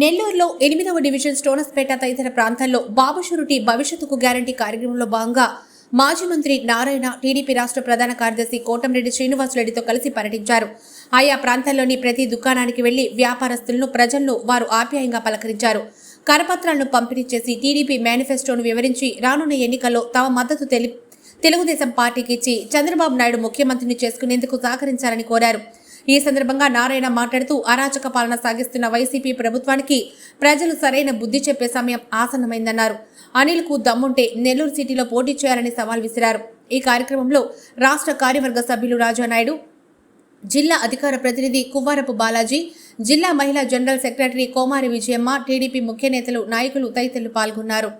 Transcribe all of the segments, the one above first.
నెల్లూరులో ఎనిమిదవ డివిజన్ స్టోనస్పేట తదితర ప్రాంతాల్లో బాబు షూరిటీ భవిష్యత్తుకు గ్యారంటీ కార్యక్రమంలో భాగంగా మాజీ మంత్రి నారాయణ టీడీపీ రాష్ట్ర ప్రధాన కార్యదర్శి కోటంరెడ్డి శ్రీనివాసరెడ్డితో కలిసి పర్యటించారు. ఆయా ప్రాంతాల్లోని ప్రతి దుకాణానికి వెళ్ళి వ్యాపారస్తులను ప్రజలను వారు ఆప్యాయంగా పలకరించారు. కరపత్రాలను పంపిణీ చేసి టీడీపీ మేనిఫెస్టోను వివరించి రానున్న ఎన్నికల్లో తమ మద్దతు తెలుగుదేశం పార్టీకి ఇచ్చి చంద్రబాబు నాయుడు ముఖ్యమంత్రిని చేసుకునేందుకు సహకరించాలని కోరారు. ఈ సందర్భంగా నారాయణ మాట్లాడుతూ అరాచక పాలన సాగిస్తున్న వైసీపీ ప్రభుత్వానికి ప్రజలు సరైన బుద్ధి చెప్పే సమయం ఆసన్నమైందన్నారు. అనిల్కు దమ్ముంటే నెల్లూరు సిటీలో పోటీ చేయాలని సవాల్ విసిరారు. ఈ కార్యక్రమంలో రాష్ట్ర కార్యవర్గ సభ్యులు రాజానాయుడు జిల్లా అధికార ప్రతినిధి కువ్వారపు బాలాజీ జిల్లా మహిళా general secretary Komari Vijayamma TDP ముఖ్య నేతలు నాయకులు తదితరులు పాల్గొన్నారు.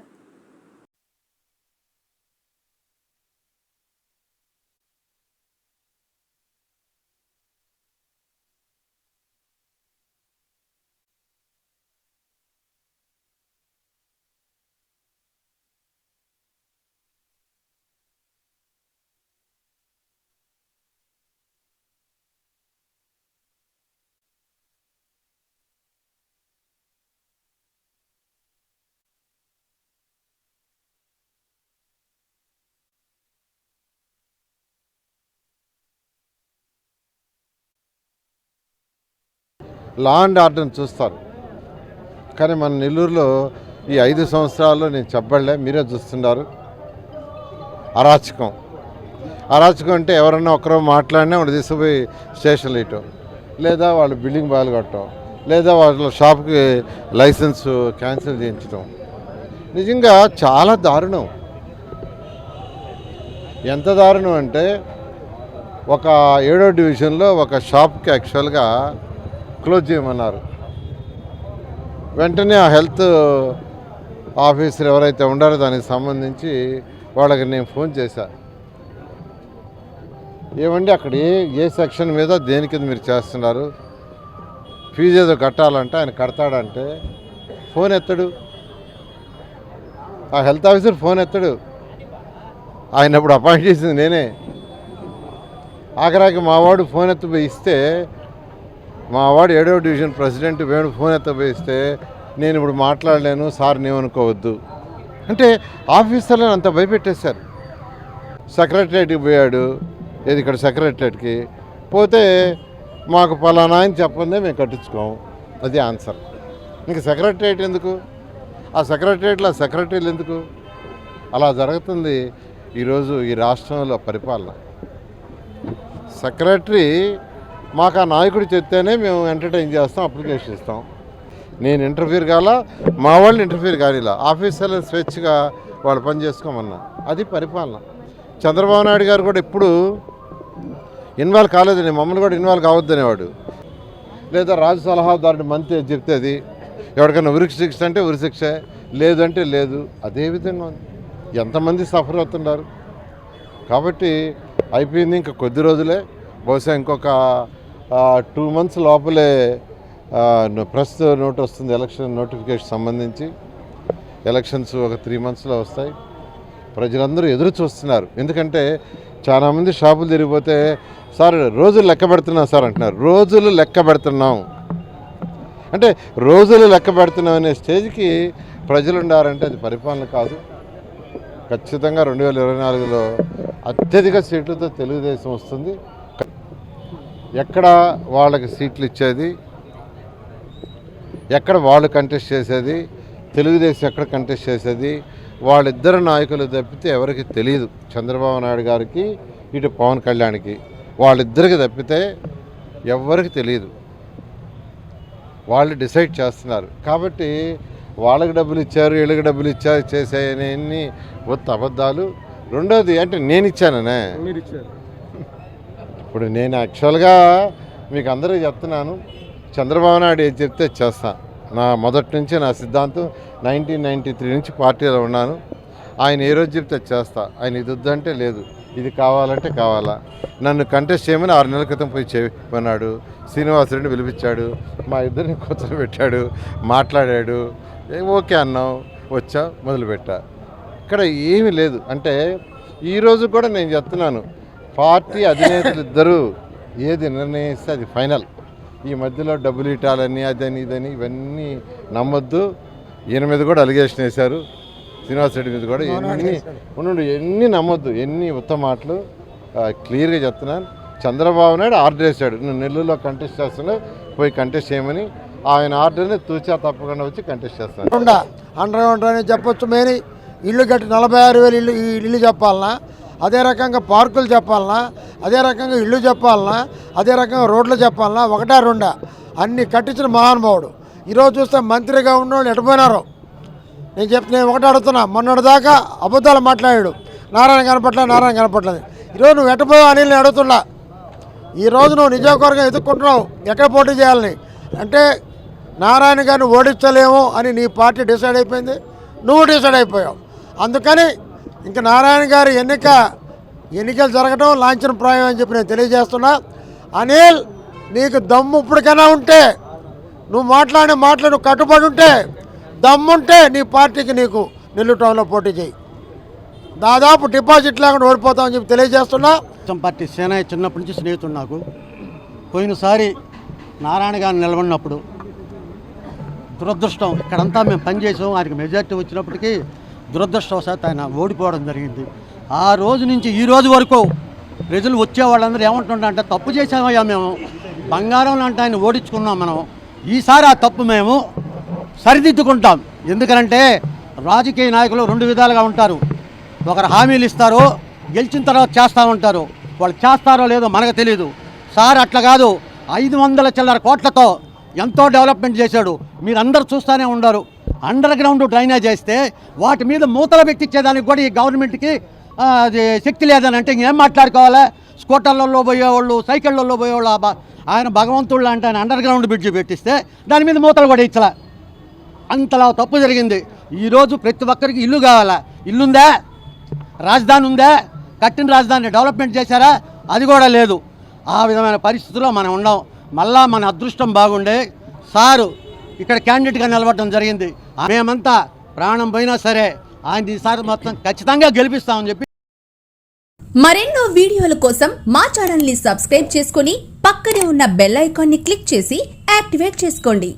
లా అండ్ ఆర్డర్ని చూస్తారు. కానీ మన నెల్లూరులో ఈ ఐదు సంవత్సరాల్లో నేను చెప్పలే మీరే చూస్తున్నారు. అరాచకం. అరాచకం అంటే ఎవరన్నా ఒకరో మాట్లాడినా వాడు తీసుకుపోయి స్టేషన్లో ఇయటం లేదా వాళ్ళు బిల్డింగ్ బాయలు కట్టడం. లేదా వాళ్ళ షాప్కి లైసెన్స్ క్యాన్సిల్ చేయించడం నిజంగా చాలా దారుణం. ఎంత దారుణం అంటే ఒక ఏడో డివిజన్లో ఒక షాప్కి యాక్చువల్గా క్లోజ్ చేయమన్నారు. వెంటనే ఆ హెల్త్ ఆఫీసర్ ఎవరైతే ఉండారో దానికి సంబంధించి వాళ్ళకి నేను ఫోన్ చేశాను ఏమండి అక్కడ ఏ ఏ సెక్షన్ మీద దేని కింద మీరు చేస్తున్నారు? ఫీజు ఏదో కట్టాలంటే ఆయన కడతాడంటే ఫోన్ ఎత్తడు. ఆ హెల్త్ ఆఫీసర్ ఫోన్ ఎత్తడు. ఆయన అప్పుడు అపాయింట్ చేసింది నేనే. ఆఖరాకి మా వాడు ఫోన్ ఎత్తిపోయి ఇస్తే మా వాడు ఏడవ డివిజన్ ప్రెసిడెంట్ వేణు ఫోన్ ఎత్తపోయిస్తే నేను ఇప్పుడు మాట్లాడలేను సార్ నేమనుకోవద్దు అంటే ఆఫీసర్లను అంత భయపెట్టేశారు. సెక్రటరేట్కి పోయాడు ఏది ఇక్కడ సెక్రటరేట్కి పోతే మాకు పలానా అని చెప్పందే మేము కట్టించుకోము అది ఆన్సర్. ఇంకా సెక్రటరేట్ ఎందుకు? ఆ సెక్రటరేట్లో సెక్రటరీలు ఎందుకు? అలా జరుగుతుంది ఈరోజు ఈ రాష్ట్రంలో పరిపాలన. సెక్రటరీ మాకు ఆ నాయకుడు చెప్తేనే మేము ఎంటర్టైన్ చేస్తాం అప్లికేషన్ ఇస్తాం. నేను ఇంటర్ఫీర్ కాల మా వాళ్ళు ఇంటర్ఫీర్ కానిలా. ఆఫీసర్లు స్వేచ్ఛగా వాళ్ళు పని చేసుకోమన్నా. అది పరిపాలన. చంద్రబాబు నాయుడు గారు కూడా ఇప్పుడు ఇన్వాల్వ్ కాలేదని మమ్మల్ని కూడా ఇన్వాల్వ్ కావద్దనేవాడు. లేదా రాజు సలహాదారుడు మంత్రి చెప్తే అది ఎవరికైనా ఉరికి శిక్ష అంటే ఉరి శిక్ష లేదంటే లేదు. అదే విధంగా ఉంది. ఎంతమంది సఫర్ అవుతున్నారు? కాబట్టి అయిపోయింది ఇంకా కొద్ది రోజులే. బహుశా ఇంకొక టూ మంత్స్ లోపలే ప్రస్తుత నోట్ వస్తుంది ఎలక్షన్ నోటిఫికేషన్ సంబంధించి. ఎలక్షన్స్ ఒక త్రీ మంత్స్లో వస్తాయి. ప్రజలందరూ ఎదురు చూస్తున్నారు. ఎందుకంటే చాలామంది షాపులు తిరిగిపోతే సార్ రోజులు లెక్క పెడుతున్నాం సార్ అంటున్నారు. రోజులు లెక్క పెడుతున్నాం. అంటే రోజులు లెక్క పెడుతున్నాం అనే స్టేజ్కి ప్రజలు ఉండారంటే అది పరిపాలన కాదు. ఖచ్చితంగా రెండు వేల ఇరవై నాలుగులో అత్యధిక సీట్లతో తెలుగుదేశం వస్తుంది. ఎక్కడ వాళ్ళకి సీట్లు ఇచ్చేది ఎక్కడ వాళ్ళు కంటెస్ట్ చేసేది తెలుగుదేశం ఎక్కడ కంటెస్ట్ చేసేది వాళ్ళిద్దరు నాయకులు తప్పితే ఎవరికి తెలియదు చంద్రబాబు నాయుడు గారికి ఇటు పవన్ కళ్యాణ్కి. వాళ్ళిద్దరికి తప్పితే ఎవరికి తెలియదు వాళ్ళు డిసైడ్ చేస్తున్నారు. కాబట్టి వాళ్ళకి డబ్బులు ఇచ్చారు వీళ్ళకి డబ్బులు ఇచ్చారు చేసేయని ఒత్త అబద్ధాలు. రెండోది అంటే నేను ఇచ్చాననే. మీరు ఇచ్చారు. ఇప్పుడు నేను యాక్చువల్గా మీకు అందరూ చెప్తున్నాను. చంద్రబాబు నాయుడు ఏది చెప్తే చేస్తా. నా మొదటి నుంచి నా సిద్ధాంతం నైన్టీన్ నైంటీ త్రీ నుంచి పార్టీలో ఉన్నాను. ఆయన ఏ రోజు చెప్తే చేస్తా. ఆయన ఇది వద్దంటే లేదు. ఇది కావాలంటే కావాలా. నన్ను కంటెస్ట్ చేయమని ఆరు నెలల క్రితం పోయి చేయమన్నాడు శ్రీనివాసరెడ్డి పిలిపించాడు. మా ఇద్దరిని కూర్చోబెట్టాడు. మాట్లాడాడు. ఏ ఓకే అన్నాం వచ్చా మొదలుపెట్టా. ఇక్కడ ఏమీ లేదు. అంటే ఈరోజు కూడా నేను చెప్తున్నాను. పార్టీ అధినేతలు ఇద్దరు ఏది నిర్ణయిస్తే అది ఫైనల్. ఈ మధ్యలో డబ్బులు ఇటాలని అదని ఇదని ఇవన్నీ నమ్మొద్దు. ఈయన మీద కూడా అలిగేషన్ వేశారు. శ్రీనివాస్ రెడ్డి మీద కూడా ఎన్ని ఉండు ఎన్ని నమ్మొద్దు ఎన్ని ఉత్తమ మాటలు క్లియర్గా చెప్తున్నాను. చంద్రబాబు నాయుడు ఆర్డర్ వేశాడు. నువ్వు నెల్లూరులో కంటెస్ట్ చేస్తున్నా పోయి కంటెస్ట్ చేయమని. ఆయన ఆర్డర్ని తూచా తప్పకుండా వచ్చి కంటెస్ట్ చేస్తాను అండర్ గ్రౌండ్ అని చెప్పొచ్చు మెయిన్ ఇల్లు కట్టి నలభై ఆరు వేలు ఇల్లు ఈ ఇల్లు చెప్పాలనా? అదే రకంగా పార్కులు చెప్పాలన్నా అదే రకంగా ఇల్లు చెప్పాలన్నా అదే రకంగా రోడ్లు చెప్పాలన్నా ఒకటా రెండా? అన్ని కట్టించిన మహానుభావుడు. ఈరోజు చూస్తే మంత్రిగా ఉన్నవాళ్ళు ఎటుపోయినారు? నేను చెప్తే నేను ఒకటి అడుగుతున్నా. మొన్నటి దాకా అబద్ధాలు మాట్లాడాడు. నారాయణ కనపట్ల నారాయణ కనపట్లేదు ఈరోజు నువ్వు ఎటుపోయావు అని నేను అడుగుతున్నా. ఈ రోజు నువ్వు నియోజకవర్గం ఎదుర్కొంటున్నావు. ఎక్కడ పోటీ చేయాలని? అంటే నారాయణ గారిని ఓడించలేము అని నీ పార్టీ డిసైడ్ అయిపోయింది. నువ్వు డిసైడ్ అయిపోయావు. అందుకని ఇంకా నారాయణ గారి ఎన్నిక ఎన్నికలు జరగడం లాంఛన ప్రాయం అని చెప్పి నేను తెలియజేస్తున్నా. అనిల్ నీకు దమ్ము ఇప్పటికైనా ఉంటే నువ్వు మాట్లాడే మాటలు నువ్వు కట్టుబడి ఉంటే దమ్ముంటే నీ పార్టీకి నీకు నెల్లూరు టౌన్లో పోటీ చేయి. దాదాపు డిపాజిట్ లేకుండా ఓడిపోతామని చెప్పి తెలియజేస్తున్నా. పార్టీ సేన చిన్నప్పటి నుంచి స్నేహితుడు నాకు. పోయినసారి నారాయణ గారు నిలబడినప్పుడు దురదృష్టం ఇక్కడంతా మేము పనిచేసాం ఆయనకి మెజార్టీ వచ్చినప్పటికీ దురదృష్టవశాత్ ఆయన ఓడిపోవడం జరిగింది. ఆ రోజు నుంచి ఈ రోజు వరకు ప్రజలు వచ్చే వాళ్ళందరూ ఏమంటుంటారంటే తప్పు చేసామయ్యా మేము. బంగారం లాంటి ఆయన ఓడించుకున్నాం మనం. ఈసారి ఆ తప్పు మేము సరిదిద్దుకుంటాం. ఎందుకంటే రాజకీయ నాయకులు రెండు విధాలుగా ఉంటారు. ఒకరు హామీలు ఇస్తారు గెలిచిన తర్వాత చేస్తూ ఉంటారు. వాళ్ళు చేస్తారో లేదో మనకు తెలియదు సార్ అట్లా కాదు. ఐదు వందల చిల్లర కోట్లతో ఎంతో డెవలప్మెంట్ చేశాడు. మీరందరూ చూస్తూనే ఉండరు. అండర్ గ్రౌండ్ డ్రైనేజ్ చేస్తే వాటి మీద మూతలు పెట్టించేదానికి కూడా ఈ గవర్నమెంట్కి అది శక్తి లేదని అంటే ఇంకేం మాట్లాడుకోవాలా? స్కూటర్లలో పోయేవాళ్ళు సైకిళ్ళల్లో పోయేవాళ్ళు ఆయన భగవంతుళ్ళు అంటే ఆయన అండర్ గ్రౌండ్ బ్రిడ్జ్ పెట్టిస్తే దాని మీద మూతలు కూడా ఇచ్చలా అంతలా తప్పు జరిగింది. ఈరోజు ప్రతి ఒక్కరికి ఇల్లు కావాలా? ఇల్లుందా? రాజధాని ఉందా? కట్టిన రాజధాని డెవలప్మెంట్ చేశారా? అది కూడా లేదు. ఆ విధమైన పరిస్థితుల్లో మనం ఉన్నాం. మళ్ళా మన అదృష్టం బాగుండే. సారు ఇక్కడ క్యాండిడేట్గా నిలబడడం జరిగింది. మేమంతా ప్రాణం పోయినా సరే ఆయన ఈసారి మొత్తం ఖచ్చితంగా గెలిపిస్తామని చెప్పి మరెన్నో వీడియోల కోసం మా ఛానల్ని సబ్స్క్రైబ్ చేసుకుని పక్కనే ఉన్న బెల్ ఐకాన్ని క్లిక్ చేసి యాక్టివేట్ చేసుకోండి.